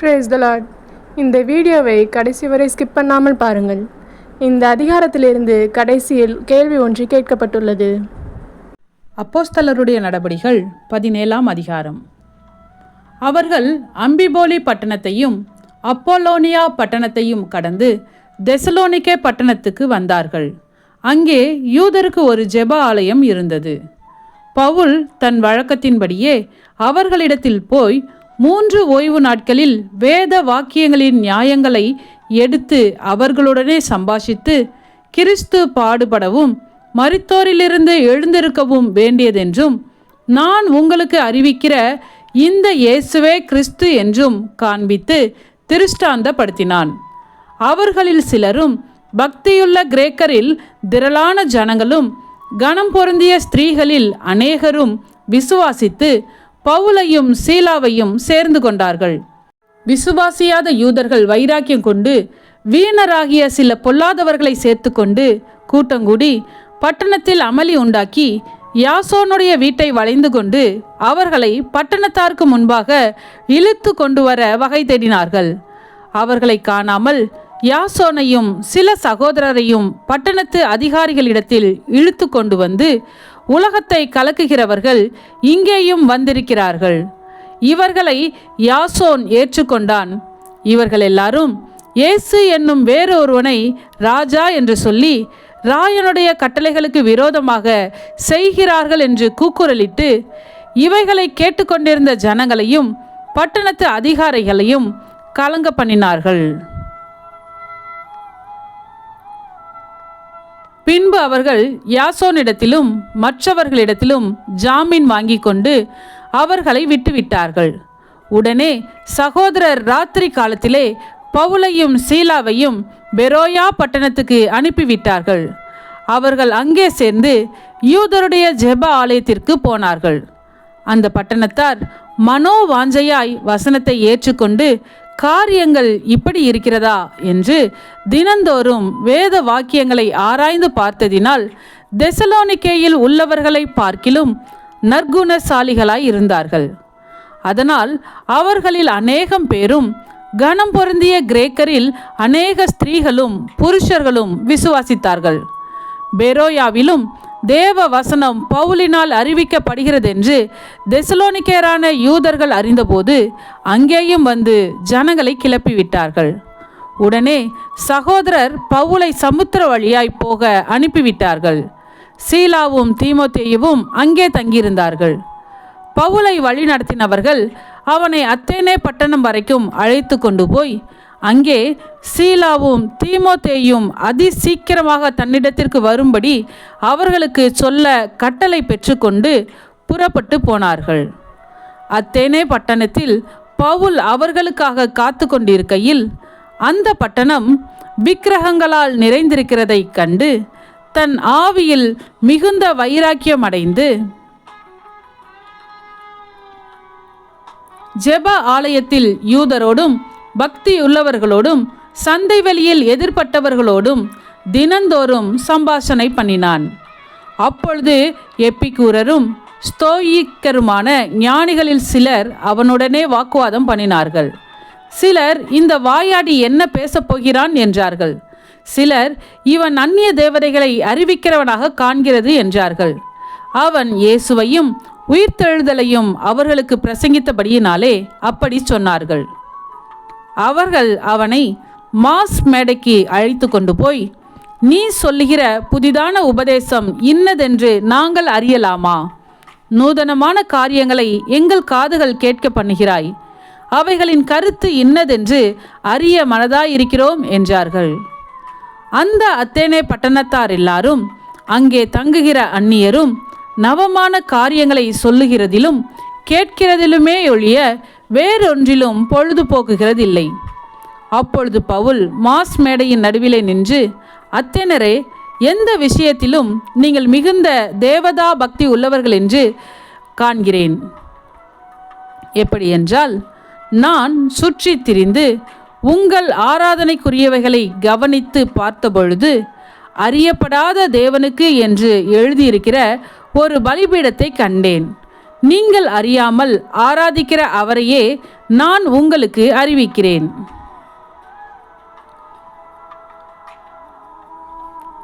Brace த Lord இந்த வீடியோவை கடைசி வரை ஸ்கிப் பண்ணாமல் பாருங்கள். இந்த அதிகாரத்திலிருந்து கடைசியில் கேள்வி ஒன்று கேட்கப்பட்டுள்ளது. அப்போஸ்தலருடைய நடபடிகள் பதினேழாம் அதிகாரம். அவர்கள் அம்பிபோலி பட்டணத்தையும் அப்போலோனியா பட்டணத்தையும் கடந்து தெசலோனிக்கே பட்டணத்துக்கு வந்தார்கள். அங்கே யூதருக்கு ஒரு ஜெப ஆலயம் இருந்தது. பவுல் தன் வழக்கத்தின்படியே அவர்களிடத்தில் போய் மூன்று ஓய்வு நாட்களில் வேத வாக்கியங்களின் நியாயங்களை எடுத்து அவர்களுடனே சம்பாஷித்து கிறிஸ்து பாடுபடவும் மரித்தோரிலிருந்து எழுந்திருக்கவும் வேண்டியதென்றும் நான் உங்களுக்கு அறிவிக்கிற இந்த இயேசுவே கிறிஸ்து என்றும் காண்பித்து திருஷ்டாந்தப்படுத்தினான். அவர்களில் சிலரும் பக்தியுள்ள கிரேக்கரில் திரளான ஜனங்களும் கனம் பொருந்திய ஸ்திரீகளில் அநேகரும் விசுவாசித்து பவுலையும் சீலாவையும் சேர்ந்து கொண்டார்கள். விசுவாசியாத யூதர்கள் வைராக்கியம் கொண்டு வீணராகிய சில பொல்லாதவர்களை சேர்த்துக்கொண்டு கூட்டங்கூடி பட்டணத்தில் அமளி உண்டாக்கி யாசோனுடைய வீட்டை வளைந்து கொண்டு அவர்களை பட்டணத்தாருக்கு முன்பாக இழுத்து கொண்டு வர வகை தேடினார்கள். அவர்களை காணாமல் யாசோனையும் சில சகோதரரையும் பட்டணத்து அதிகாரிகளிடத்தில் இழுத்து கொண்டு வந்து உலகத்தை கலக்குகிறவர்கள் இங்கேயும் வந்திருக்கிறார்கள். இவர்களை யாசோன் ஏற்றுக்கொண்டான். இவர்கள் எல்லாரும் இயேசு என்னும் வேறொருவனை ராஜா என்று சொல்லி ராயனுடைய கட்டளைகளுக்கு விரோதமாக செய்கிறார்கள் என்று கூக்குரலிட்டு இவைகளை கேட்டுக்கொண்டிருந்த ஜனங்களையும் பட்டணத்து அதிகாரிகளையும் கலங்க பண்ணினார்கள். பின்பு அவர்கள் யாசோனிடத்திலும் மற்றவர்களிடத்திலும் ஜாமீன் வாங்கி கொண்டு அவர்களை விட்டுவிட்டார்கள். உடனே சகோதரர் ராத்திரி காலத்திலே பவுலையும் சீலாவையும் பெரோயா பட்டணத்துக்கு அனுப்பிவிட்டார்கள். அவர்கள் அங்கே சேர்ந்து யூதருடைய ஜெப ஆலயத்திற்கு போனார்கள். அந்த பட்டணத்தார் மனோவாஞ்சையாய் வசனத்தை ஏற்றுக்கொண்டு காரியங்கள் இப்படி இருக்கிறதா என்று தினந்தோறும் வேத வாக்கியங்களை ஆராய்ந்து பார்த்ததினால் தெசலோனிக்கேயில் உள்ளவர்களை பார்க்கிலும் நற்குணசாலிகளாய் இருந்தார்கள். அதனால் அவர்களில் அநேகம் பேரும் கனம் பொருந்திய கிரேக்கரில் அநேக ஸ்திரீகளும் புருஷர்களும் விசுவாசித்தார்கள். பெரோயாவிலும் தேவ வசனம் பவுலினால் அறிவிக்கப்படுகிறதென்று தெசலோனிக்கேரான யூதர்கள் அறிந்தபோது அங்கேயும் வந்து ஜனங்களை கிளப்பிவிட்டார்கள். உடனே சகோதரர் பவுலை சமுத்திர வழியாய் போக அனுப்பிவிட்டார்கள். சீலாவும் தீமோத்தேயுவும் அங்கே தங்கியிருந்தார்கள். பவுலை வழிநடத்தினவர்கள் அவனை அத்தேனே பட்டணம் வரைக்கும் அழைத்து கொண்டு போய் அங்கே சீலாவும் தீமோத்தேயும் அதி சீக்கிரமாக தன்னிடத்திற்கு வரும்படி அவர்களுக்கு சொல்ல கட்டளை பெற்றுக்கொண்டு புறப்பட்டு போனார்கள். அத்தேனே பட்டணத்தில் பவுல் அவர்களுக்காக காத்து கொண்டிருக்கையில் அந்த பட்டணம் விக்கிரகங்களால் நிறைந்திருக்கிறதைக் கண்டு தன் ஆவியில் மிகுந்த வைராக்கியம் அடைந்து ஜெப ஆலயத்தில் யூதரோடும் பக்தியுள்ளவர்களோடும் சந்தை வெளியில் எதிர்பட்டவர்களோடும் தினந்தோறும் சம்பாஷணை பண்ணினான். அப்பொழுது எப்பிக்கூரரும் ஸ்தோயிக்கருமான ஞானிகளில் சிலர் அவனுடனே வாக்குவாதம் பண்ணினார்கள். சிலர் இந்த வாயாடி என்ன பேசப் போகிறான்? என்றார்கள். சிலர் இவன் அந்நிய தேவதைகளை அறிவிக்கிறவனாக காண்கிறது என்றார்கள். அவன் இயேசுவையும் உயிர்த்தெழுதலையும் அவர்களுக்கு பிரசங்கித்தபடியினாலே அப்படி சொன்னார்கள். அவர்கள் அவனை மாஸ் மேடைக்கு அழைத்து கொண்டு போய் நீ சொல்லுகிற புதிதான உபதேசம் இன்னதென்று நாங்கள் அறியலாமா? நூதனமான காரியங்களை எங்கள் காதுகள் கேட்க பண்ணுகிறாய். அவைகளின் கருத்து இன்னதென்று அறிய மனதாயிருக்கிறோம் என்றார்கள். அந்த அத்தேனே பட்டணத்தார் எல்லாரும் அங்கே தங்குகிற அந்நியரும் நவமான காரியங்களை சொல்லுகிறதிலும் கேட்கிறதிலுமே ஒழிய வேறொன்றிலும் பொழுது போக்குகிறதில்லை அப்பொழுது பவுல் மாஸ் மேடையின் நடுவிலே நின்று அத்தேனரே எந்த விஷயத்திலும் நீங்கள் மிகுந்த தேவதா பக்தி உள்ளவர்கள் என்று காண்கிறேன். எப்படி என்றால் நான் சுற்றி திரிந்து உங்கள் ஆராதனைக்குரியவைகளை கவனித்து பார்த்தபொழுது அறியப்படாத தேவனுக்கு என்று எழுதியிருக்கிற ஒரு பலிபீடத்தை கண்டேன். நீங்கள் அறியாமல் ஆராதிக்கிற அவரையே நான் உங்களுக்கு அறிவிக்கிறேன்.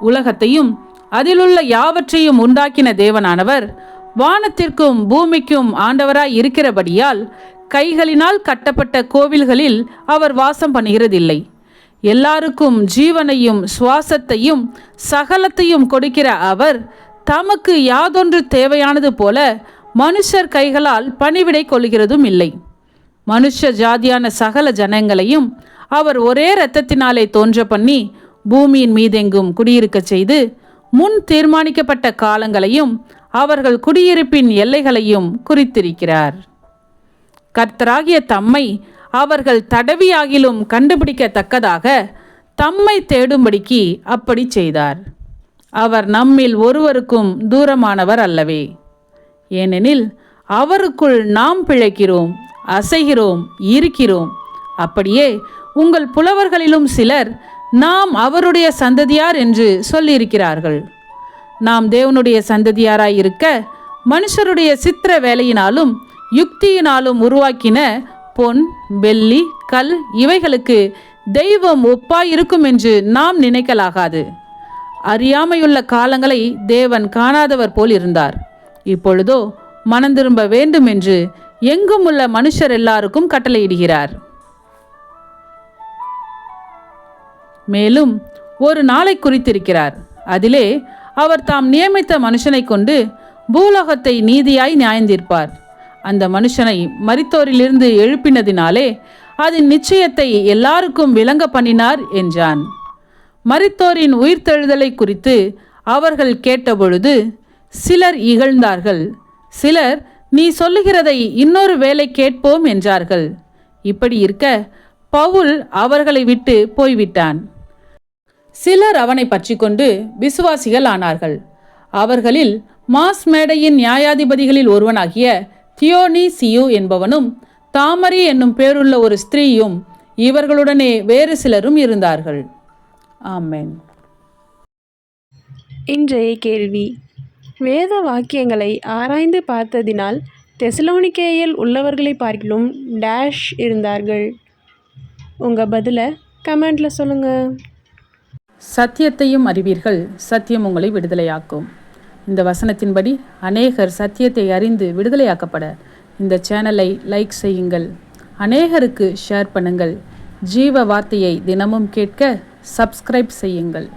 உலகத்தையும் அதிலுள்ள யாவற்றையும் உண்டாக்கின தேவனானவர் வானத்திற்கும் பூமிக்கும் ஆண்டவராய் இருக்கிறபடியால் கைகளினால் கட்டப்பட்ட கோவில்களில் அவர் வாசம் பண்ணுகிறதில்லை எல்லாருக்கும் ஜீவனையும் சுவாசத்தையும் சகலத்தையும் கொடுக்கிற அவர் தமக்கு யாதொன்று தேவையானது போல மனுஷர் கைகளால் பணிவிடை கொள்கிறதும் இல்லை. மனுஷ ஜாதியான சகல ஜனங்களையும் அவர் ஒரே இரத்தத்தினாலே தோன்ற பண்ணி பூமியின் மீதெங்கும் குடியிருக்கச் செய்து முன் தீர்மானிக்கப்பட்ட காலங்களையும் அவர்கள் குடியிருப்பின் எல்லைகளையும் குறித்திருக்கிறார். கர்த்தராகிய தம்மை அவர்கள் தடவியாகிலும் கண்டுபிடிக்கத்தக்கதாக தம்மை தேடும்படிக்கு அப்படி செய்தார். அவர் நம்மில் ஒருவருக்கும் தூரமானவர் அல்லவே. ஏனெனில் அவருக்குள் நாம் பிழைக்கிறோம் அசைகிறோம் இருக்கிறோம். அப்படியே உங்கள் புலவர்களிலும் சிலர் நாம் அவருடைய சந்ததியார் என்று சொல்லியிருக்கிறார்கள். நாம் தேவனுடைய சந்ததியாராய் இருக்க மனுஷருடைய சித்திர வேலையினாலும் யுக்தியினாலும் உருவாக்கின பொன் வெள்ளி கல் இவைகளுக்கு தெய்வம் ஒப்பாயிருக்கும் என்று நாம் நினைக்கலாகாது. அறியாமையுள்ள காலங்களை தேவன் காணாதவர் போல் இருந்தார். இப்பொழுதோ மனம் திரும்ப வேண்டும் என்று எங்கும் உள்ள மனுஷர் எல்லாருக்கும் கட்டளையிடுகிறார். மேலும் ஒரு நாளை குறித்திருக்கிறார். அதிலே அவர் தாம் நியமித்த மனுஷனை கொண்டு பூலோகத்தை நீதியாய் நியாயந்தீர்ப்பார் அந்த மனுஷனை மரித்தோரிலிருந்து எழுப்பினதினாலே அதன் நிச்சயத்தை எல்லாருக்கும் விளங்க பண்ணினார் என்றான். மரித்தோரின் உயிர்த்தெழுதலை குறித்து அவர்கள் கேட்டபொழுது சிலர் இகழ்ந்தார்கள். சிலர் நீ சொல்லுகிறதை இன்னொரு வேலை கேட்போம் என்றார்கள். இப்படி இருக்க பவுல் அவர்களை விட்டு போய்விட்டான். சிலர் அவனை பற்றிக்கொண்டு விசுவாசிகள் ஆனார்கள். அவர்களில் மாஸ் மேடையின் நியாயாதிபதிகளில் ஒருவனாகிய தியோனி சியு என்பவனும் தாமரி என்னும் பேருள்ள ஒரு ஸ்திரீயும் இவர்களுடனே வேறு சிலரும் இருந்தார்கள். ஆமேன். இன்றைய கேள்வி வேத வாக்கியங்களை ஆராய்ந்து பார்த்ததினால் தெசலோனிக்கேயில் உள்ளவர்களை பார்க்கிலும் டேஷ் இருந்தார்கள். உங்கள் பதிலை கமெண்டில் சொல்லுங்கள் சத்தியத்தையும் அறிவீர்கள் சத்தியம் உங்களை விடுதலையாக்கும். இந்த வசனத்தின்படி அநேகர் சத்தியத்தை அறிந்து விடுதலையாக்கப்பட இந்த சேனலை லைக் செய்யுங்கள். அநேகருக்கு ஷேர் பண்ணுங்கள். ஜீவ வார்த்தையை தினமும் கேட்க சப்ஸ்கிரைப் செய்யுங்கள்.